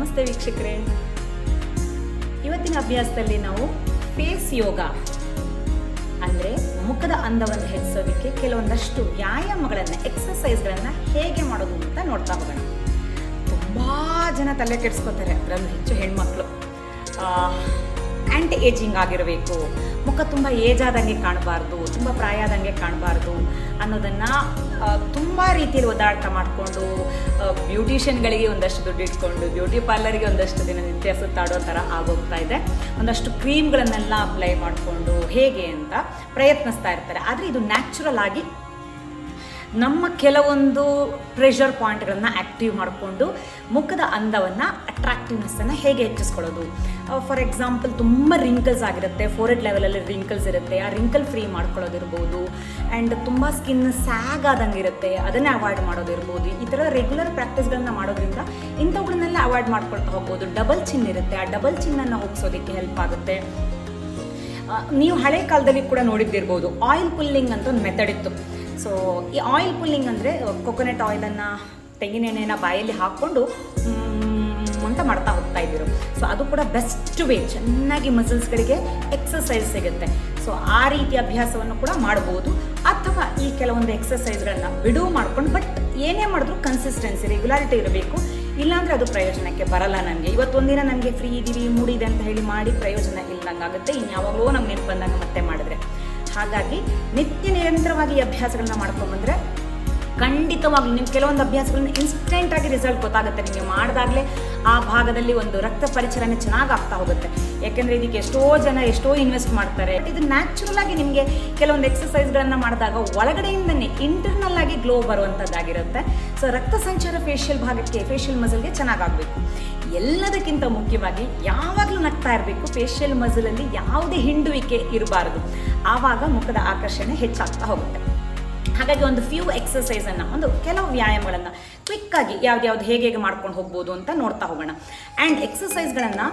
ನಮಸ್ತೆ ವೀಕ್ಷಕರೇ. ಇವತ್ತಿನ ಅಭ್ಯಾಸದಲ್ಲಿ ನಾವು ಫೇಸ್ ಯೋಗ, ಅಂದರೆ ಮುಖದ ಅಂದವನ್ನು ಹೆಚ್ಚಿಸೋದಕ್ಕೆ ಕೆಲವೊಂದಷ್ಟು ವ್ಯಾಯಾಮಗಳನ್ನು ಎಕ್ಸಸೈಸ್ಗಳನ್ನು ಹೇಗೆ ಮಾಡೋದು ಅಂತ ನೋಡ್ತಾ ಹೋಗೋಣ. ತುಂಬ ಜನ ತಲೆ ಕೆಡಿಸ್ಕೋತಾರೆ, ಅದರಲ್ಲೂ ಹೆಚ್ಚು ಹೆಣ್ಮಕ್ಳು. ಆ್ಯಂಟಿ ಏಜಿಂಗ್ ಆಗಿರಬೇಕು. ಮುಖ ತುಂಬ ಏಜ್ ಆದಂಗೆ ಕಾಣಬಾರ್ದು, ತುಂಬ ಪ್ರಾಯ ಆದಂಗೆ ಕಾಣಬಾರ್ದು ಅನ್ನೋದನ್ನು ತುಂಬ ರೀತಿಯಲ್ಲಿ ಒದಾಟ ಮಾಡಿಕೊಂಡು ಬ್ಯೂಟಿಷಿಯನ್ಗಳಿಗೆ ಒಂದಷ್ಟು ದುಡ್ಡು ಇಟ್ಕೊಂಡು, ಬ್ಯೂಟಿ ಪಾರ್ಲರ್ಗೆ ಒಂದಷ್ಟು ದಿನ ನಿತ್ಯ ಸುತ್ತಾಡೋ ಥರ ಆಗೋಗ್ತಾ ಇದೆ. ಒಂದಷ್ಟು ಕ್ರೀಮ್ಗಳನ್ನೆಲ್ಲ ಅಪ್ಲೈ ಮಾಡಿಕೊಂಡು ಹೇಗೆ ಅಂತ ಪ್ರಯತ್ನಿಸ್ತಾ ಇರ್ತಾರೆ. ಆದರೆ ಇದು ನ್ಯಾಚುರಲ್ ಆಗಿ ನಮ್ಮ ಕೆಲವೊಂದು ಪ್ರೆಷರ್ ಪಾಯಿಂಟ್ಗಳನ್ನು ಆ್ಯಕ್ಟಿವ್ ಮಾಡಿಕೊಂಡು ಮುಖದ ಅಂದವನ್ನು ಅಟ್ರಾಕ್ಟಿವ್ನೆಸ್ಸನ್ನು ಹೇಗೆ ಹೆಚ್ಚಿಸ್ಕೊಳ್ಳೋದು? ಫಾರ್ ಎಕ್ಸಾಂಪಲ್ ತುಂಬ ರಿಂಕಲ್ಸ್ ಆಗಿರುತ್ತೆ. ಫೋರೆಡ್ ಲೆವೆಲಲ್ಲಿ ರಿಂಕಲ್ಸ್ ಇರುತ್ತೆ. ಆ ರಿಂಕಲ್ ಫ್ರೀ ಮಾಡ್ಕೊಳ್ಳೋದಿರ್ಬೋದು. ಆ್ಯಂಡ್ ತುಂಬ ಸ್ಕಿನ್ ಸ್ಯಾಗ್ ಆದಂಗೆ ಇರುತ್ತೆ. ಅದನ್ನೇ ಅವಾಯ್ಡ್ ಮಾಡೋದಿರ್ಬೋದು. ಈ ಥರ ರೆಗ್ಯುಲರ್ ಪ್ರಾಕ್ಟೀಸ್ಗಳನ್ನ ಮಾಡೋದ್ರಿಂದ ಇಂಥವುಗಳನ್ನೆಲ್ಲ ಅವಾಯ್ಡ್ ಮಾಡ್ಕೊಳ್ತಾ ಹೋಗ್ಬೋದು. ಡಬಲ್ ಚಿನ್ ಇರುತ್ತೆ. ಆ ಡಬಲ್ ಚಿನ್ನನ್ನು ಹೋಗಿಸೋದಕ್ಕೆ ಹೆಲ್ಪ್ ಆಗುತ್ತೆ. ನೀವು ಹಳೆ ಕಾಲದಲ್ಲಿ ಕೂಡ ನೋಡಿದ್ದಿರ್ಬೋದು. ಆಯಿಲ್ ಪುಲ್ಲಿಂಗ್ ಅಂತ ಒಂದು ಮೆಥಡ್ ಇತ್ತು. ಸೊ ಈ ಆಯಿಲ್ ಪುಲ್ಲಿಂಗ್ ಅಂದರೆ ಕೊಕೊನೆಟ್ ಆಯಿಲನ್ನು ತೆಂಗಿನ ಎಣ್ಣೆನ ಬಾಯಲ್ಲಿ ಹಾಕ್ಕೊಂಡು ಅಂತ ಮಾಡ್ತಾ ಹೋಗ್ತಾ ಇದ್ದರು. ಸೊ ಅದು ಕೂಡ ಬೆಸ್ಟ್ ವೇ ಚೆನ್ನಾಗಿ ಮಸಲ್ಸ್ಗಳಿಗೆ ಎಕ್ಸಸೈಸ್ ಸಿಗುತ್ತೆ. ಸೊ ಆ ರೀತಿ ಅಭ್ಯಾಸವನ್ನು ಕೂಡ ಮಾಡ್ಬೋದು. ಅಥವಾ ಈ ಕೆಲವೊಂದು ಎಕ್ಸಸೈಸ್ಗಳನ್ನ ಬಿಡುವು ಮಾಡ್ಕೊಂಡು ಬಟ್ ಏನೇ ಮಾಡಿದ್ರು ಕನ್ಸಿಸ್ಟೆನ್ಸಿ ರೆಗ್ಯುಲಾರಿಟಿ ಇರಬೇಕು. ಇಲ್ಲಾಂದರೆ ಅದು ಪ್ರಯೋಜನಕ್ಕೆ ಬರಲ್ಲ ನನಗೆ ಇವತ್ತೊಂದಿನ ನನಗೆ ಫ್ರೀ ಇದ್ದೀವಿ ಮೂಡಿದೆ ಅಂತ ಹೇಳಿ ಮಾಡಿ ಪ್ರಯೋಜನ ಇಲ್ಲದಂಗಾಗುತ್ತೆ ಆಗುತ್ತೆ ಇನ್ಯಾವಾಗಲೂ ನಮ್ಗೆ ನೆನಪು ಬಂದಾಗ ಮತ್ತೆ ಮಾಡಿದ್ರೆ. ಹಾಗಾಗಿ ನಿತ್ಯ ನಿರಂತರವಾಗಿ ಈ ಅಭ್ಯಾಸಗಳನ್ನ ಮಾಡ್ಕೊಂಡ್ಬಂದ್ರೆ ಖಂಡಿತವಾಗ್ಲೂ ನಿಮ್ಮ ಕೆಲವೊಂದು ಅಭ್ಯಾಸಗಳನ್ನ ಇನ್ಸ್ಟೆಂಟ್ ಆಗಿ ರಿಸಲ್ಟ್ ಗೊತ್ತಾಗುತ್ತೆ. ನಿಮಗೆ ಮಾಡಿದಾಗಲೇ ಆ ಭಾಗದಲ್ಲಿ ಒಂದು ರಕ್ತ ಪರಿಚಲನೆ ಚೆನ್ನಾಗಿ ಆಗ್ತಾ ಹೋಗುತ್ತೆ. ಯಾಕೆಂದರೆ ಇದಕ್ಕೆ ಎಷ್ಟೋ ಜನ ಎಷ್ಟೋ ಇನ್ವೆಸ್ಟ್ ಮಾಡ್ತಾರೆ. ಇದು ನ್ಯಾಚುರಲ್ ಆಗಿ ನಿಮಗೆ ಕೆಲವೊಂದು ಎಕ್ಸಸೈಸ್ಗಳನ್ನು ಮಾಡಿದಾಗ ಒಳಗಡೆಯಿಂದನೇ ಇಂಟರ್ನಲ್ ಆಗಿ ಗ್ಲೋ ಬರುವಂಥದ್ದಾಗಿರುತ್ತೆ ಸೊ ರಕ್ತ ಸಂಚಾರ ಫೇಶಿಯಲ್ ಭಾಗಕ್ಕೆ ಫೇಶಿಯಲ್ ಮಸಲ್ಗೆ ಚೆನ್ನಾಗಾಗಬೇಕು ಎಲ್ಲದಕ್ಕಿಂತ ಮುಖ್ಯವಾಗಿ ಯಾವಾಗಲೂ ನಗ್ತಾ ಇರಬೇಕು ಫೇಶಿಯಲ್ ಮಸಲಲ್ಲಿ ಯಾವುದೇ ಹಿಂಡುವಿಕೆ ಇರಬಾರದು. ಆವಾಗ ಮುಖದ ಆಕರ್ಷಣೆ ಹೆಚ್ಚಾಗ್ತಾ ಹೋಗುತ್ತೆ. ಹಾಗಾಗಿ ಒಂದು ಫ್ಯೂ ಎಕ್ಸಸೈಸನ್ನು ಒಂದು ಕೆಲವು ವ್ಯಾಯಾಮಗಳನ್ನು ಕ್ವಿಕ್ಕಾಗಿ ಯಾವ್ದು ಹೇಗೆ ಹೇಗೆ ಮಾಡ್ಕೊಂಡು ಹೋಗ್ಬೋದು ಅಂತ ನೋಡ್ತಾ ಹೋಗೋಣ. ಆ್ಯಂಡ್ ಎಕ್ಸಸೈಸ್ಗಳನ್ನು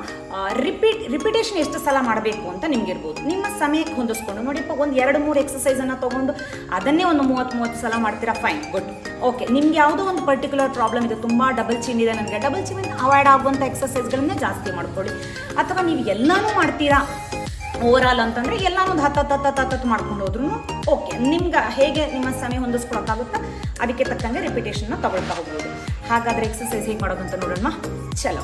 ರಿಪೀಟ್ ರಿಪಿಟೇಷನ್ ಎಷ್ಟು ಸಲ ಮಾಡಬೇಕು ಅಂತ ನಿಮಗಿರ್ಬೋದು. ನಿಮ್ಮ ಸಮಯಕ್ಕೆ ಹೊಂದಿಸ್ಕೊಂಡು ನೋಡಿಪ್ಪ ಒಂದು ಎರಡು, ಮೂರು ಎಕ್ಸಸೈಸನ್ನು ತೊಗೊಂಡು ಅದನ್ನೇ ಒಂದು ಮೂವತ್ತು ಮೂವತ್ತು ಸಲ ಮಾಡ್ತೀರಾ? ಫೈನ್ ಗುಡ್ ಓಕೆ ನಿಮ್ಗೆ ಯಾವುದೋ ಒಂದು ಪರ್ಟಿಕ್ಯುಲರ್ ಪ್ರಾಬ್ಲಮ್ ಇದೆ, ತುಂಬ ಡಬಲ್ ಚಿನ್ ಇದೆ ನನಗೆ ಡಬಲ್ ಚಿನ್ ಅವಾಯ್ಡ್ ಆಗುವಂಥ ಎಕ್ಸಸೈಸ್ಗಳನ್ನೇ ಜಾಸ್ತಿ ಮಾಡ್ಕೊಳ್ಳಿ. ಅಥವಾ ನೀವು ಎಲ್ಲನೂ ಮಾಡ್ತೀರಾ? ಓವರ್ ಆಲ್ ಅಂತಂದ್ರೆ ಎಲ್ಲಾನು ಒಂದು ಹತ್ತು ಹತ್ತು ಹತ್ತು ಮಾಡ್ಕೊಂಡು ಹೋದ್ರು ಓಕೆ ನಿಮ್ಗೆ ಹೇಗೆ ನಿಮ್ಮ ಸಮಯ ಹೊಂದಿಸ್ಕೊಳಕ್ಕಾಗುತ್ತಾ ಅದಕ್ಕೆ ತಕ್ಕಂಗೆ ರಿಪಿಟೇಷನ್ನ ತಗೊಳ್ತಾ ಹೋಗ್ಬೋದು. ಹಾಗಾದ್ರೆ ಎಕ್ಸಸೈಸ್ ಹೇಗೆ ಮಾಡೋದು ಅಂತ ನೋಡೋಣ ಚಲೋ.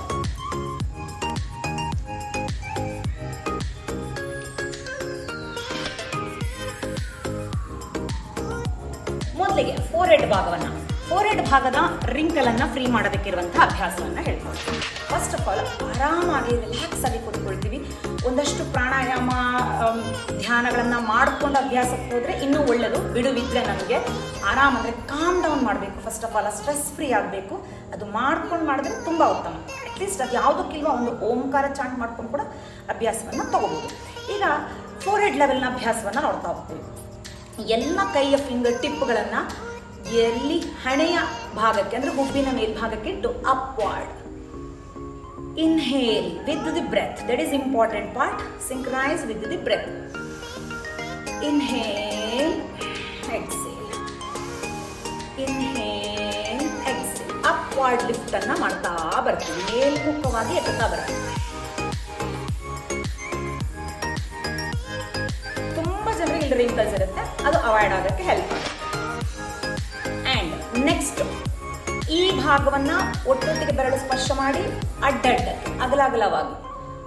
ಮೊದಲಿಗೆ ಫೋರ್ ಹೆಡ್ ಭಾಗವನ್ನ. ಫೋರ್ ಹೆಡ್ ಭಾಗದ ರಿಂಕಲ್ ಅನ್ನ ಫ್ರೀ ಮಾಡೋದಕ್ಕಿರುವಂತಹ ಅಭ್ಯಾಸವನ್ನ ಹೇಳ್ಕೊಡ್ತೀನಿ. ಫಸ್ಟ್ ಆಫ್ ಆಲ್ ಆರಾಮಾಗಿ ರಿಲ್ಯಾಕ್ಸ್ ಆಗಿ ಒಂದಷ್ಟು ಪ್ರಾಣಾಯಾಮ ಧ್ಯಾನಗಳನ್ನು ಮಾಡಿಕೊಂಡು ಅಭ್ಯಾಸಕ್ಕೆ ಹೋದರೆ ಇನ್ನೂ ಒಳ್ಳೆಯದು ಬಿಡುವಿದ್ರೆ ನಮಗೆ ಆರಾಮ ಅಂದರೆ ಕಾಮ್ ಡೌನ್ ಮಾಡಬೇಕು. First of all stress free ಆಗಬೇಕು. ಅದು ಮಾಡ್ಕೊಂಡು ಮಾಡಿದ್ರೆ ತುಂಬ ಉತ್ತಮ. ಅಟ್ಲೀಸ್ಟ್ ಅದು ಯಾವುದಕ್ಕಿಲ್ವ ಒಂದು ಓಂಕಾರ ಚಾಂಟ್ ಮಾಡ್ಕೊಂಡು ಕೂಡ ಅಭ್ಯಾಸವನ್ನು ತೊಗೋಬೋದು. ಈಗ ಫೋರ್ ಹೆಡ್ ಲೆವೆಲ್ನ ಅಭ್ಯಾಸವನ್ನು ನೋಡ್ತಾ ಹೋಗ್ತೀವಿ. ಎಲ್ಲ ಕೈಯ ಫಿಂಗರ್ ಟಿಪ್ಗಳನ್ನು ಎಲ್ಲಿ ಹಣೆಯ ಭಾಗಕ್ಕೆ ಅಂದರೆ ಹುಬ್ಬಿನ ಮೇಲ್ಭಾಗಕ್ಕೆ ಇಟ್ಟು upward inhale with the breath that is important part synchronise with the breath inhale exhale inhale exhale upward lift ಅನ್ನ ಮಾಡ್ತಾ ಬರ್ತೀವಿ. ಮೇಲ್ಮುಖವಾಗಿ ಎತ್ತುತ್ತಾ ಬರ್ತೀವಿ ತುಂಬ ಜನರಿಗೆ ಇಲ್ಲಿ ರಿಂಕಲ್ಸ್ ಇರುತ್ತೆ. ಅದು ಅವಾಯ್ಡ್ ಆಗೋಕ್ಕೆ ಹೆಲ್ಪ್ ಆಗುತ್ತೆ. ಆ್ಯಂಡ್ ನೆಕ್ಸ್ಟ್ ಈ ಭಾಗವನ್ನ ಒಟ್ಟೊಟ್ಟಿಗೆ ಬೆರಳು ಸ್ಪರ್ಶ ಮಾಡಿ ಅಡ್ಡಡ್ಡ ಅಗಲಗಲವಾಗಿ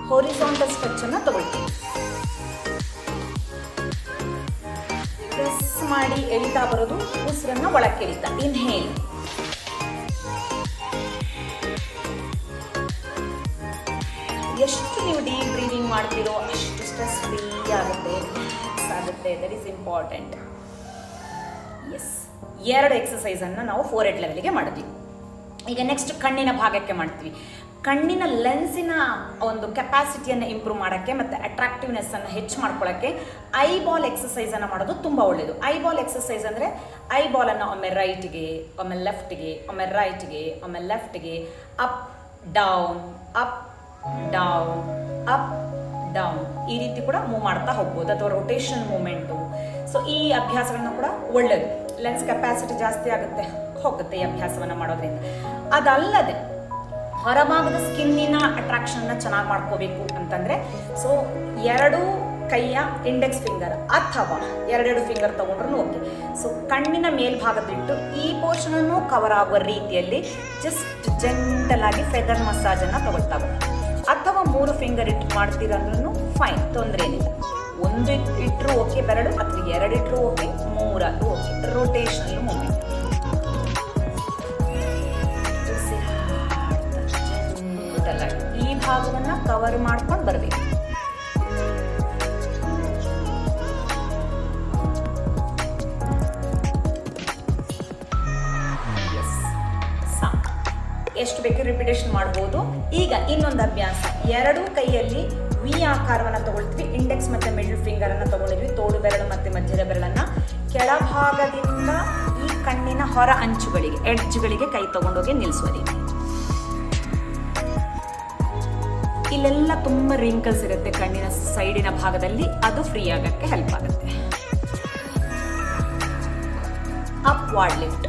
ಹೊರಿಸೋಂಟ ಸ್ಟ್ರೆಚ್ ಅನ್ನ ತಗೊಳ್ತೀವಿ. ಪ್ರೆಸ್ ಮಾಡಿ ಎಳಿತಾ ಬರೋದು ಉಸಿರನ್ನ ಒಳಕ್ಕೆ ಎಳಿತಾ ಇನ್ಹೇಲ್ ಎಷ್ಟು ನೀವು ಡೀಪ್ ಬ್ರೀದಿಂಗ್ ಮಾಡ್ತೀರೋ ಅಷ್ಟು ಸ್ಟ್ರೆಸ್ ಫ್ರೀ ಆಗುತ್ತೆ ಆಗುತ್ತೆ ದಟ್ ಈಸ್ ಇಂಪಾರ್ಟೆಂಟ್ ಎಸ್ ಎರಡು ಎಕ್ಸಸೈಸನ್ನು ನಾವು ಫೋರ್ ಏಟ್ ಲೆವೆಲ್ಗೆ ಮಾಡ್ತೀವಿ. ಈಗ ನೆಕ್ಸ್ಟ್ ಕಣ್ಣಿನ ಭಾಗಕ್ಕೆ ಮಾಡ್ತೀವಿ. ಕಣ್ಣಿನ ಲೆನ್ಸಿನ ಒಂದು ಕೆಪಾಸಿಟಿಯನ್ನು ಇಂಪ್ರೂವ್ ಮಾಡೋಕ್ಕೆ ಮತ್ತು ಅಟ್ರಾಕ್ಟಿವ್ನೆಸ್ಸನ್ನು ಹೆಚ್ಚು ಮಾಡ್ಕೊಳ್ಳೋಕ್ಕೆ ಐ ಬಾಲ್ ಎಕ್ಸಸೈಸನ್ನು ಮಾಡೋದು ತುಂಬ ಒಳ್ಳೆಯದು ಐ ಬಾಲ್ ಎಕ್ಸಸೈಸ್ ಅಂದರೆ ಐ ಬಾಲನ್ನು ಒಮ್ಮೆ ರೈಟ್ಗೆ ಒಮ್ಮೆ ಲೆಫ್ಟ್ಗೆ ಒಮ್ಮೆ ರೈಟ್ಗೆ ಒಮ್ಮೆ ಲೆಫ್ಟ್ಗೆ up down up down up down ಈ ರೀತಿ ಕೂಡ ಮೂವ್ ಮಾಡ್ತಾ ಹೋಗ್ಬೋದು. ಅಥವಾ ರೊಟೇಷನ್ ಮೂಮೆಂಟು ಸೊ ಈ ಅಭ್ಯಾಸಗಳನ್ನ ಕೂಡ ಒಳ್ಳೆಯದು ಲೆನ್ಸ್ ಕೆಪಾಸಿಟಿ ಜಾಸ್ತಿ ಆಗುತ್ತೆ, ಹೋಗುತ್ತೆ ಈ ಅಭ್ಯಾಸವನ್ನು ಮಾಡೋದ್ರಿಂದ. ಅದಲ್ಲದೆ, ಹೊರಭಾಗದ ಸ್ಕಿನ್ನಿನ ಅಟ್ರಾಕ್ಷನ್ನ ಚೆನ್ನಾಗಿ ಮಾಡ್ಕೋಬೇಕು ಅಂತಂದ್ರೆ ಸೊ ಎರಡು ಕೈಯ ಇಂಡೆಕ್ಸ್ ಫಿಂಗರ್ ಅಥವಾ ಎರಡೆರಡು ಫಿಂಗರ್ ತಗೊಂಡ್ರು ಓಕೆ ಸೊ ಕಣ್ಣಿನ ಮೇಲ್ಭಾಗದಿಟ್ಟು ಈ ಪೋರ್ಷನ್ ಅನ್ನು ಕವರ್ ಆಗುವ ರೀತಿಯಲ್ಲಿ ಜಸ್ಟ್ ಜೆಂಟಲ್ ಆಗಿ ಫೆದರ್ ಮಸಾಜ್ ಅನ್ನ ತಗೊಳ್ತಾ ಅಥವಾ ಮೂರು ಫಿಂಗರ್ ಇಟ್ಟು ಮಾಡ್ತೀರಂದ್ರೂ ಫೈನ್ ತೊಂದರೆ ಏನಿಲ್ಲ ಒಂದು ಇಟ್ಟರು ಓಕೆ ಬೆರಳು ಅಥವಾ ಎರಡು ಇಟ್ಟರು ಓಕೆ ಮೂರಲ್ಲೂ ಓಕೆ. ರೊಟೇಷನಲ್ ಮೂಮೆಂಟ್ ಈ ಭಾಗವನ್ನ ಕವರ್ ಮಾಡ್ಕೊಂಡು ಬರಬೇಕು. ಎಷ್ಟು ಬೇಕು ರಿಪಿಟೇಷನ್ ಮಾಡ್ಬೋದು. ಈಗ ಇನ್ನೊಂದು ಅಭ್ಯಾಸ. ಎರಡೂ ಕೈಯಲ್ಲಿ ವಿ ಆಕಾರವನ್ನು ತಗೊಳ್ತೀವಿ. ಇಂಡೆಕ್ಸ್ ಮತ್ತು ಮಿಡಲ್ ಫಿಂಗರನ್ನು ತೊಗೊಂಡಿದ್ವಿ. ತೋಳು ಬೆರಳು ಮತ್ತು ಮಧ್ಯದ ಬೆರಳನ್ನು. ಕೆಳಭಾಗದಿಂದ ಈ ಕಣ್ಣಿನ ಹೊರ ಅಂಚುಗಳಿಗೆ ಎಡ್ಜ್ಗಳಿಗೆ ಕೈ ತಗೊಂಡೋಗಿ ನಿಲ್ಲಿಸುವ ರೀತಿ ಇಲ್ಲೆಲ್ಲ ತುಂಬ ರಿಂಕಲ್ಸ್ ಇರುತ್ತೆ ಕಣ್ಣಿನ ಸೈಡಿನ ಭಾಗದಲ್ಲಿ. ಅದು ಫ್ರೀ ಆಗೋಕ್ಕೆ ಹೆಲ್ಪ್ ಆಗುತ್ತೆ. ಅಪ್ವಾರ್ಡ್ ಲಿಫ್ಟ್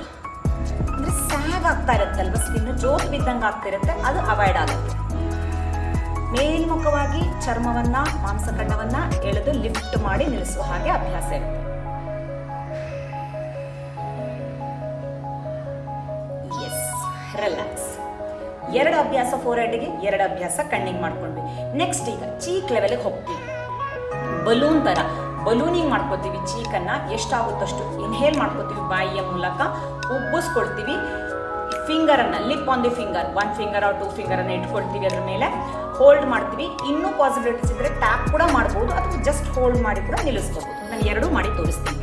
ಅಂದರೆ ಸ್ಯಾಗ್ ಆಗ್ತಾ ಇರುತ್ತಲ್ವ ಸ್ಕಿನ್ ಜೋತ್ ಬಿದ್ದಂಗೆ ಆಗ್ತಿರುತ್ತೆ. ಅದು ಅವಾಯ್ಡ್ ಆಗುತ್ತೆ. ಮೇಲ್ಮುಖವಾಗಿ ಚರ್ಮವನ್ನ, ಮಾಂಸಖಂಡವನ್ನ ಎಳೆದು ಲಿಫ್ಟ್ ಮಾಡಿ ನಿಲ್ಲಿಸುವ ಹಾಗೆ ಅಭ್ಯಾಸ ಇರುತ್ತೆ. ಎಸ್ ರಿಲ್ಯಾಕ್ಸ್ ಎರಡು ಅಭ್ಯಾಸ ಫೋರ್ ಹೆಡ್ಗೆ ಎರಡು ಅಭ್ಯಾಸ ಕಣ್ಣಿಗೆ ಮಾಡ್ಕೊಂಡ್ವಿ. ನೆಕ್ಸ್ಟ್ ಈಗ ಚೀಕ್ ಲೆವೆಲ್ಗೆ ಹೋಗ್ತೀವಿ. ಬಲೂನ್ ತರ. ಬಲೂನಿಂಗ್ ಮಾಡ್ಕೋತೀವಿ ಚೀಕನ್ನ ಎಷ್ಟಾಗುತ್ತಷ್ಟು ಇನ್ಹೇಲ್ ಮಾಡ್ಕೋತೀವಿ ಬಾಯಿಯ ಮೂಲಕ. ಉಬ್ಬಿಸ್ಕೊಳ್ತೀವಿ ಫಿಂಗರ್ ಅನ್ನ lip on the finger one finger or two finger ಅನ್ನ ಇಟ್ಕೊಳ್ತೀವಿ ಅದ್ರ ಮೇಲೆ. ಹೋಲ್ಡ್ ಮಾಡ್ತೀವಿ. ಇನ್ನೂ ಪಾಸಿಬಿಲಿಟೀಸ್ ಇದ್ರೆ ಟ್ಯಾಪ್ ಕೂಡ ಮಾಡ್ಬೋದು. ಅಥವಾ ಜಸ್ಟ್ ಹೋಲ್ಡ್ ಮಾಡಿ ಕೂಡ ನಿಲ್ಲಿಸ್ಬೋದು. ನಾನು ಎರಡೂ ಮಾಡಿ ತೋರಿಸ್ತೀನಿ.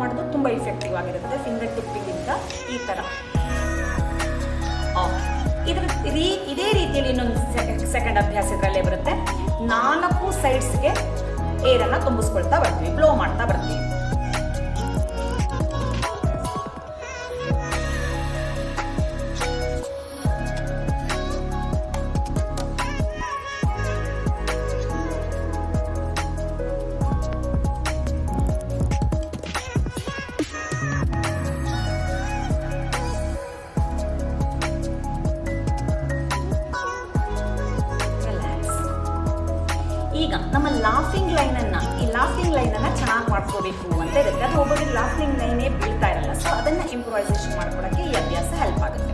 ಮಾಡೋದು ತುಂಬ ಇಫೆಕ್ಟಿವ್ ಆಗಿರುತ್ತೆ ಫಿಂಗರ್ ಟಿಪ್ಪಿಗಿಂತ ಈ ಥರ ಇದ್ರ ರೀ- ಇದೇ ರೀತಿಯಲ್ಲಿ ಇನ್ನೊಂದು ಸೆಕೆಂಡ್ ಅಭ್ಯಾಸ ಇದರಲ್ಲೇ ಬರುತ್ತೆ. ನಾಲ್ಕು ಸೈಡ್ಸ್ಗೆ ಏರನ್ನ ತುಂಬಿಸ್ಕೊಳ್ತಾ ಬರ್ತೀವಿ ಬ್ಲೋ ಮಾಡ್ತಾ ಬರ್ತೀವಿ. ಮಾಡ್ಕೋಬೇಕು ಅಂತ ಇರುತ್ತೆ. ಅದು ಒಬ್ಬೊಬ್ಬರಿಗೆ ಲಾಸ್ಟಿಂಗ್ ಲೈನೇ ಬೀಳ್ತಾ ಇರಲ್ಲ. ಸೊ ಅದನ್ನ ಇಂಪ್ರೂವೈಸೇಷನ್ ಈ ಅಭ್ಯಾಸ ಹೆಲ್ಪ್ ಆಗುತ್ತೆ.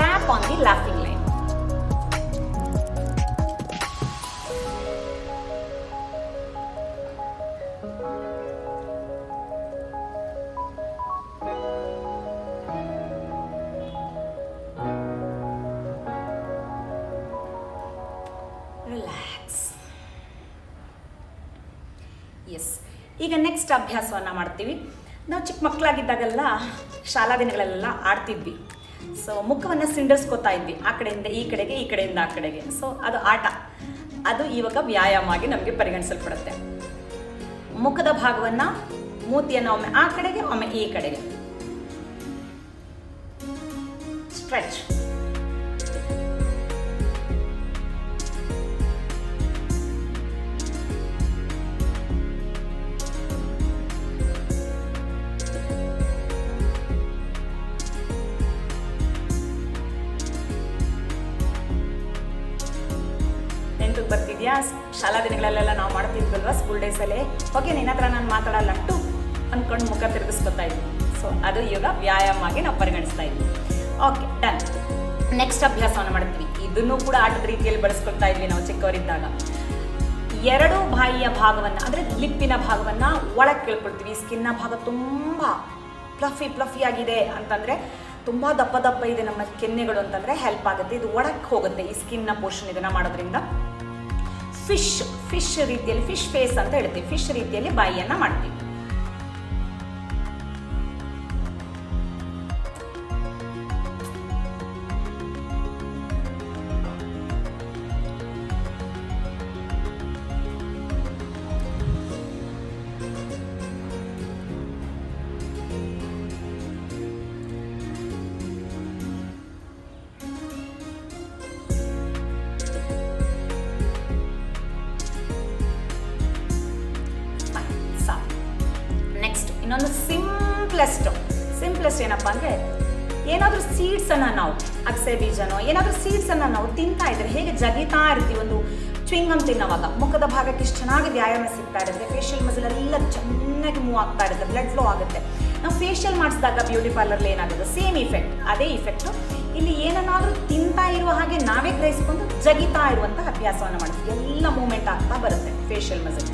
ಟ್ಯಾಪ್ ಆನ್ ದಿ ಲಾಫಿಂಗ್ ಈಗ ನೆಕ್ಸ್ಟ್ ಅಭ್ಯಾಸವನ್ನು ಮಾಡ್ತೀವಿ. ನಾವು ಚಿಕ್ಕ ಮಕ್ಕಳಾಗಿದ್ದಾಗೆಲ್ಲ ಶಾಲಾ ದಿನಗಳಲ್ಲೆಲ್ಲ ಆಡ್ತಿದ್ವಿ. ಸೊ ಮುಖವನ್ನು ಸಿಂಡರ್ಸ್ಕೋತಾ ಇದ್ವಿ. ಆ ಕಡೆಯಿಂದ ಈ ಕಡೆಗೆ, ಈ ಕಡೆಯಿಂದ ಆ ಕಡೆಗೆ. ಸೊ ಅದು ಆಟ. ಅದು ಇವಾಗ ವ್ಯಾಯಾಮ ಆಗಿ ನಮಗೆ ಪರಿಗಣಿಸಲ್ಪಡುತ್ತೆ. ಮುಖದ ಭಾಗವನ್ನು ಮೂತಿಯನ್ನು ಒಮ್ಮೆ ಆ ಕಡೆಗೆ, ಒಮ್ಮೆ ಈ ಕಡೆಗೆ. ಸ್ಟ್ರೆಚ್ ಬರ್ತಿದ್ಯಾ ಶಾಲಾ ದಿನಗಳಲ್ಲೆಲ್ಲ ನಾವು ಮಾಡ್ತಿದ್ವಲ್ವಾ ಸ್ಕೂಲ್ ಡೇಸಲ್ಲೇ ಓಕೆ ನಿನ್ನ ಹತ್ರ ನಾನು ಮಾತಾಡಲ್ಲ ಟು ಅಂದ್ಕೊಂಡು ಮುಖ ತಿರುಗಿಸ್ಕೊತಾ ಇದ್ವಿ. ಸೊ ಅದು ಇವಾಗ ವ್ಯಾಯಾಮ ಆಗಿ ನಾವು ಪರಿಗಣಿಸ್ತಾ ಇದ್ವಿ. ಓಕೆ ಡನ್ ನೆಕ್ಸ್ಟ್ ಅಭ್ಯಾಸವನ್ನು ಮಾಡ್ತೀವಿ. ಇದನ್ನು ಕೂಡ ಆಟದ ರೀತಿಯಲ್ಲಿ ಬಳಸ್ಕೊಳ್ತಾ ಇದ್ವಿ ನಾವು ಚಿಕ್ಕವರಿದ್ದಾಗ. ಎರಡು ಬಾಯಿಯ ಭಾಗವನ್ನು, ಅಂದರೆ ಲಿಪ್ಪಿನ ಭಾಗವನ್ನು ಒಳಗೆ ಕೇಳ್ಕೊಳ್ತೀವಿ. ಸ್ಕಿನ್ನ ಭಾಗ ತುಂಬ ಪ್ಲಫಿ ಪ್ಲಫಿ ಆಗಿದೆ ಅಂತಂದರೆ ತುಂಬ ದಪ್ಪ ದಪ್ಪ ಇದೆ ನಮ್ಮ ಕೆನ್ನೆಗಳು ಅಂತಂದರೆ ಹೆಲ್ಪ್ ಆಗುತ್ತೆ. ಇದು ಒಳಕ್ಕೆ ಹೋಗುತ್ತೆ ಈ ಸ್ಕಿನ್ನ ಪೋರ್ಷನ್ ಇದನ್ನು ಮಾಡೋದ್ರಿಂದ. ಫಿಶ್ ಫಿಶ್ ರೀತಿಯಲ್ಲಿ ಫಿಶ್ ಫೇಸ್ ಅಂತ ಹೇಳ್ತೀವಿ. ಫಿಶ್ ರೀತಿಯಲ್ಲಿ ಬಾಯಿಯನ್ನು ಮಾಡ್ತೀವಿ. ಸಿಂಪ್ಲೆಸ್ಟ್ ಸಿಂಪ್ಲೆಸ್ಟ್ ಏನಪ್ಪ ಅಂದರೆ ಏನಾದರೂ ಸೀಡ್ಸನ್ನು ನಾವು ಅಗಸೆ ಬೀಜನೋ, ಏನಾದರೂ ಸೀಡ್ಸನ್ನು ನಾವು ತಿಂತಾ ಇದ್ರೆ ಹೇಗೆ ಜಗಿತಾ ಇರ್ತೀವಿ ಒಂದು ಚ್ವಿಂಗಮ್ ತಿನ್ನೋವಾಗ, ಮುಖದ ಭಾಗಕ್ಕೆ ಇಷ್ಟು ಚೆನ್ನಾಗಿ ವ್ಯಾಯಾಮ ಸಿಗ್ತಾ ಇರುತ್ತೆ ಫೇಶಿಯಲ್ ಮಸಲ್ ಎಲ್ಲ ಚೆನ್ನಾಗಿ ಮೂವ್ ಆಗ್ತಾ ಇರುತ್ತೆ ಬ್ಲಡ್ ಫ್ಲೋ ಆಗುತ್ತೆ. ನಾವು ಫೇಶಿಯಲ್ ಮಾಡಿಸಿದಾಗ ಬ್ಯೂಟಿ ಪಾರ್ಲರ್ಲಿ ಏನಾಗುತ್ತೆ? ಸೇಮ್ ಇಫೆಕ್ಟ್ ಅದೇ ಇಫೆಕ್ಟು ಇಲ್ಲಿ ಏನನ್ನಾದರೂ ತಿಂತಾ ಇರುವ ಹಾಗೆ ನಾವೇ ಗ್ರಹಿಸ್ಕೊಂಡು ಜಗಿತಾ ಇರುವಂಥ ಅಭ್ಯಾಸವನ್ನು ಮಾಡ್ತೀವಿ. ಎಲ್ಲ ಮೂಮೆಂಟ್ ಆಗ್ತಾ ಬರುತ್ತೆ ಫೇಶಿಯಲ್ ಮಸಲ್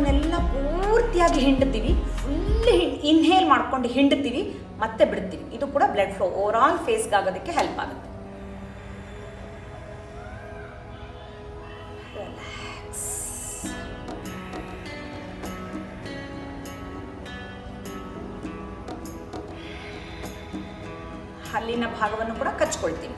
ಭಾಗವನ್ನೆಲ್ಲ ಪೂರ್ತಿಯಾಗಿ ಹಿಂಡ್ತೀವಿ. ಫುಲ್ ಇನ್ಹೇಲ್ ಮಾಡ್ಕೊಂಡು ಹಿಂಡ್ತೀವಿ, ಮತ್ತೆ ಬಿಡ್ತೀವಿ. ಇದು ಕೂಡ ಬ್ಲಡ್ ಫ್ಲೋ ಓವರ್ ಆಲ್ ಫೇಸ್ಗೆ ಆಗೋದಕ್ಕೆ ಹೆಲ್ಪ್ ಆಗುತ್ತೆ. ಹಲ್ಲಿನ ಭಾಗವನ್ನು ಕೂಡ ಕಚ್ಕೊಳ್ತೀವಿ.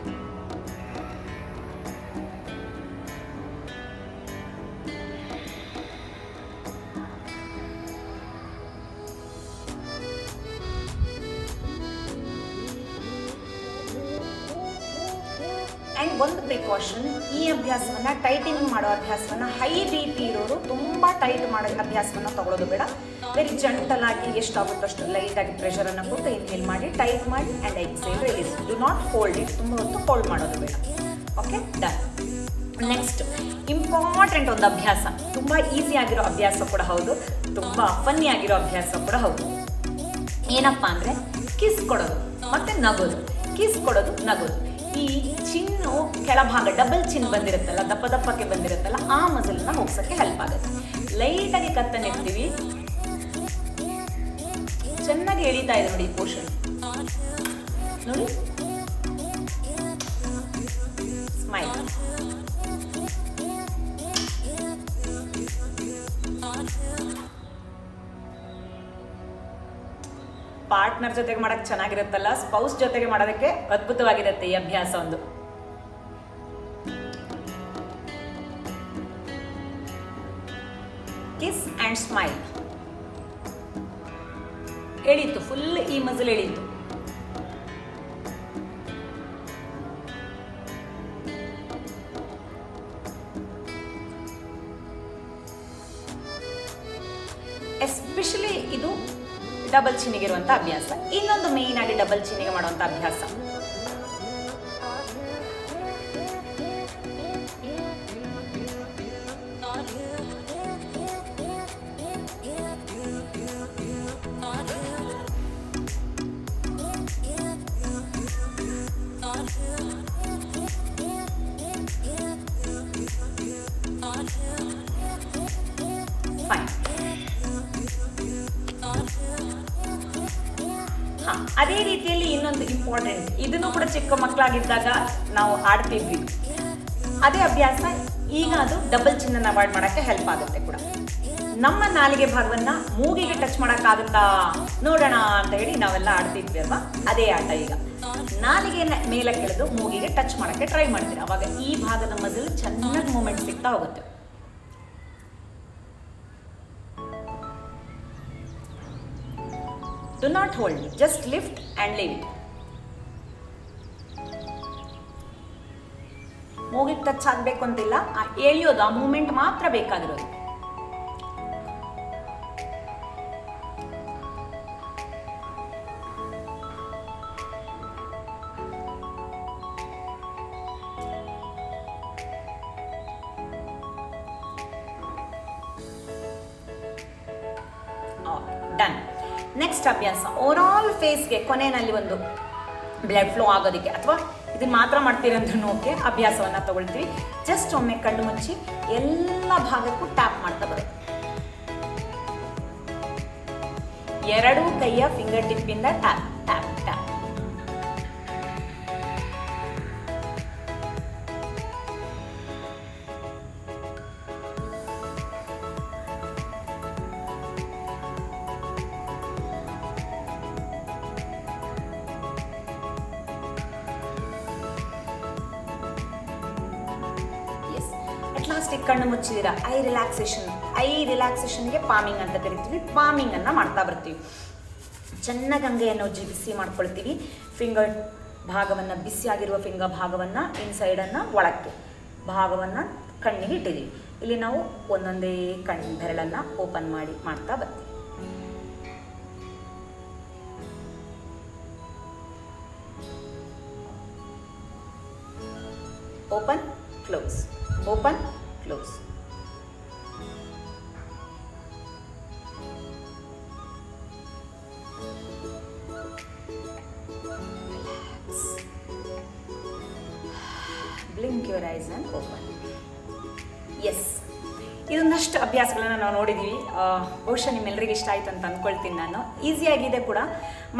ಅಭ್ಯಾಸವನ್ನು ಹೈ ಬಿ ಪಿ ಇರೋರು ತುಂಬ ಟೈಟ್ ಮಾಡೋ ಅಭ್ಯಾಸವನ್ನು ತಗೊಳ್ಳೋದು ಬೇಡ. ವೆರಿ ಜಂಟಲ್ ಆಗಿ ಎಷ್ಟಾಗುತ್ತೋ ಅಷ್ಟು ಲೈಟಾಗಿ ಪ್ರೆಷರನ್ನು ಕೊಟ್ಟು ಇನ್ಹೇಲ್ ಮಾಡಿ ಟೈಟ್ ಮಾಡಿ and exhale release do not hold it ತುಂಬ ಹೊತ್ತು ಹೋಲ್ಡ್ ಮಾಡೋದು ಬೇಡ. ಓಕೆ ಡನ್ ನೆಕ್ಸ್ಟ್ ಇಂಪಾರ್ಟೆಂಟ್ ಒಂದು ಅಭ್ಯಾಸ. ತುಂಬ ಈಸಿ ಆಗಿರೋ ಅಭ್ಯಾಸ ಕೂಡ ಹೌದು. ತುಂಬ ಫನ್ನಿ ಆಗಿರೋ ಅಭ್ಯಾಸ ಕೂಡ ಹೌದು. ಏನಪ್ಪ ಅಂದರೆ ಕಿಸ್ ಕೊಡೋದು. ಮತ್ತೆ ನಗೋದು. ಕಿಸ್ ಕೊಡೋದು, ನಗೋದು. ಈ ಚಿನ್ನು ಕೆಳಭಾಗ ಡಬಲ್ ಚಿನ್ ಬಂದಿರುತ್ತಲ್ಲ, ದಪ್ಪ ದಪ್ಪಕ್ಕೆ ಬಂದಿರುತ್ತಲ್ಲ, ಆ ಮಸಲನ್ನ ಹೋಗ್ಸಕ್ಕೆ ಹೆಲ್ಪ್ ಆಗುತ್ತೆ. ಲೈಟಾಗಿ ನೆಡ್ತೀವಿ ಚೆನ್ನಾಗಿ ಎಳಿತಾ ಇದೆ ನೋಡಿ ಈ ಪೋರ್ಷನ್ ನೋಡಿ. ಪಾರ್ಟ್ನರ್ ಜೊತೆಗೆ ಮಾಡಕ್ ಚೆನ್ನಾಗಿರುತ್ತಲ್ಲ, ಸ್ಪೌಸ್ ಜೊತೆಗೆ ಮಾಡೋದಕ್ಕೆ ಅದ್ಭುತವಾಗಿರುತ್ತೆ ಈ ಅಭ್ಯಾಸ ಒಂದು. ಕಿಸ್ ಆ್ಯಂಡ್ ಸ್ಮೈಲ್ ಎಳೀತು ಫುಲ್ ಈ ಮಜಲ್ ಎಳೀತು. ಡಬಲ್ ಚಿನ್ನಿಗೆ ಇರುವಂತ ಅಭ್ಯಾಸ. ಇನ್ನೊಂದು ಮೇಯ್ನ್ ಆಗಿ ಡಬಲ್ ಚಿನ್ನಿಗೆ ಮಾಡುವಂಥ ಅಭ್ಯಾಸ. ಇಂಪಾರ್ಟೆಂಟ್ ಇದನ್ನು ಕೂಡ ಚಿಕ್ಕ ಮಕ್ಕಳಾಗಿದ್ದಾಗ ನಾವು ಆಡ್ತಿದ್ವಿ. ಅದೇ ಅಭ್ಯಾಸ ಈಗ ಅದು ಡಬಲ್ ಚಿನ್ನನ ಅವಾಯ್ಡ್ ಮಾಡೋಕ್ಕೆ ಹೆಲ್ಪ್ ಆಗುತ್ತೆ ಕೂಡ. ನಮ್ಮ ನಾಲಿಗೆ ಭಾಗವನ್ನ ಮೂಗಿಗೆ ಟಚ್ ಮಾಡೋಕ್ಕಾಗುತ್ತಾ ನೋಡೋಣ ಅಂತ ಹೇಳಿ ನಾವೆಲ್ಲ ಆಡ್ತಿದ್ವಿ ಅಲ್ವಾ? ಅದೇ ಆಟ ಈಗ. ನಾಲಿಗೆಯನ್ನ ಮೇಲೆ ಕೆಳೆದು ಮೂಗಿಗೆ ಟಚ್ ಮಾಡೋಕ್ಕೆ ಟ್ರೈ ಮಾಡ್ತೀರಿ? ಅವಾಗ ಈ ಭಾಗದ ಮೊದಲು ಚೆನ್ನಾಗಿ ಮೂಮೆಂಟ್ ಸಿಗ್ತಾ ಹೋಗುತ್ತೆ. Do not hold just lift and leave it ಮೂಗಿಗೆ ಟಚ್ ಆಗಬೇಕು ಅಂತಿಲ್ಲ ಆ ಎಳಿಯೋದು, ಆ ಮೂಮೆಂಟ್ ಮಾತ್ರ ಬೇಕಾಗಿರೋದು. Oh, ಡನ್ ನೆಕ್ಸ್ಟ್ ಅಭ್ಯಾಸ. ಓವರ್ ಆಲ್ ಫೇಸ್ಗೆ ಕೊನೆಯಲ್ಲಿ ಒಂದು ಬ್ಲಡ್ ಫ್ಲೋ ಆಗೋದಕ್ಕೆ, ಅಥವಾ ಇದನ್ನ ಮಾತ್ರ ಮಾಡ್ತೀರಂದ್ರೂ ಓಕೆ ಅಭ್ಯಾಸವನ್ನು ತಗೊಳ್ತೀವಿ. ಜಸ್ಟ್ ಒಮ್ಮೆ ಕಣ್ಣು ಮುಚ್ಚಿ ಎಲ್ಲ ಭಾಗಕ್ಕೂ ಟ್ಯಾಪ್ ಮಾಡ್ತಾ ಬರೋದು. ಎರಡೂ ಕೈಯ ಫಿಂಗರ್ ಟಿಪ್ಪಿಂದ ಟ್ಯಾಪ್ ಲಾಸ್ಟ್ ಕಣ್ಣು ಮುಚ್ಚಿದ್ದೀರಾ? ಐ ರಿಲ್ಯಾಕ್ಸೇಷನ್ ಐ ರಿಲ್ಯಾಕ್ಸೇಷನ್ಗೆ ಪಾಮಿಂಗ್ ಅಂತ ಕರಿತೀವಿ. ಪಾಮಿಂಗ್ ಅನ್ನ ಮಾಡ್ತಾ ಬರ್ತೀವಿ. ಚೆನ್ನಾಗಿ ಅಂಗೈಯನ್ನು ಉಜ್ಜಿ ಬಿಸಿ ಮಾಡ್ಕೊಳ್ತೀವಿ. ಫಿಂಗರ್ ಭಾಗವನ್ನು ಬಿಸಿಯಾಗಿರುವ ಫಿಂಗರ್ ಭಾಗವನ್ನು ಇನ್ಸೈಡನ್ನು ಒಳಕ್ಕೆ ಭಾಗವನ್ನು ಕಣ್ಣಿಗೆ ಇಟ್ಟಿದ್ದೀವಿ. ಇಲ್ಲಿ ನಾವು ಒಂದೊಂದೇ ಕಣ್ಣು ಬೆರಳನ್ನು ಓಪನ್ ಮಾಡಿ ಮಾಡ್ತಾ ಬರ್ತೀವಿ. Open close open close blink your eyes open S ಇದೊಂದಷ್ಟು ಅಭ್ಯಾಸಗಳನ್ನ ನಾವು ನೋಡಿದ್ದೀವಿ ಬಹುಶಃ ನಿಮ್ಮೆಲ್ಲರಿಗೆ ಇಷ್ಟ ಆಯ್ತು ಅಂತ ಅಂದ್ಕೊಳ್ತೀನಿ ನಾನು. ಈಸಿಯಾಗಿದೆ ಕೂಡ.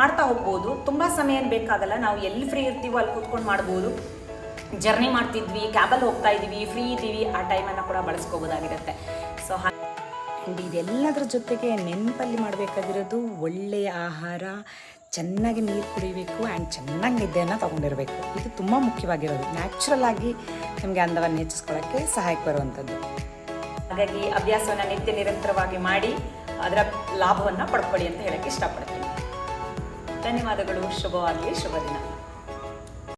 ಮಾಡ್ತಾ ಹೋಗ್ಬೋದು. ತುಂಬ ಸಮಯ ಬೇಕಾಗಲ್ಲ. ನಾವು ಎಲ್ಲಿ ಫ್ರೀ ಇರ್ತೀವೋ ಅಲ್ಲಿ ಕೂತ್ಕೊಂಡು ಮಾಡ್ಬೋದು. ಜರ್ನಿ ಮಾಡ್ತಿದ್ವಿ ಕ್ಯಾಬಲ್ಲಿ ಹೋಗ್ತಾ ಇದ್ವಿ ಫ್ರೀ ಇದ್ದೀವಿ ಆ ಟೈಮನ್ನು ಕೂಡ ಬಳಸ್ಕೋಬೋದಾಗಿರುತ್ತೆ. ಸೊ ಆ್ಯಂಡ್ ಇದೆಲ್ಲದರ ಜೊತೆಗೆ ನೆನಪಲ್ಲಿ ಮಾಡಬೇಕಾಗಿರೋದು ಒಳ್ಳೆಯ ಆಹಾರ ಚೆನ್ನಾಗಿ ನೀರು ಕುಡಿಬೇಕು ಆ್ಯಂಡ್ ಚೆನ್ನಾಗಿ ನಿದ್ದೆಯನ್ನು ತಗೊಂಡಿರಬೇಕು. ಇದು ತುಂಬ ಮುಖ್ಯವಾಗಿರೋದು. ನ್ಯಾಚುರಲ್ ಆಗಿ ನಮಗೆ ಅಂದವನ್ನು ಹೆಚ್ಚಿಸ್ಕೊಳ್ಳೋಕ್ಕೆ ಸಹಾಯಕ ಬರುವಂಥದ್ದು. ಹಾಗಾಗಿ ಅಭ್ಯಾಸವನ್ನು ನಿತ್ಯ ನಿರಂತರವಾಗಿ ಮಾಡಿ ಅದರ ಲಾಭವನ್ನು ಪಡ್ಕೊಳ್ಳಿ ಅಂತ ಹೇಳೋಕ್ಕೆ ಇಷ್ಟಪಡ್ತೀನಿ. ಧನ್ಯವಾದಗಳು. ಶುಭವಾಗಲಿ. ಶುಭ ದಿನ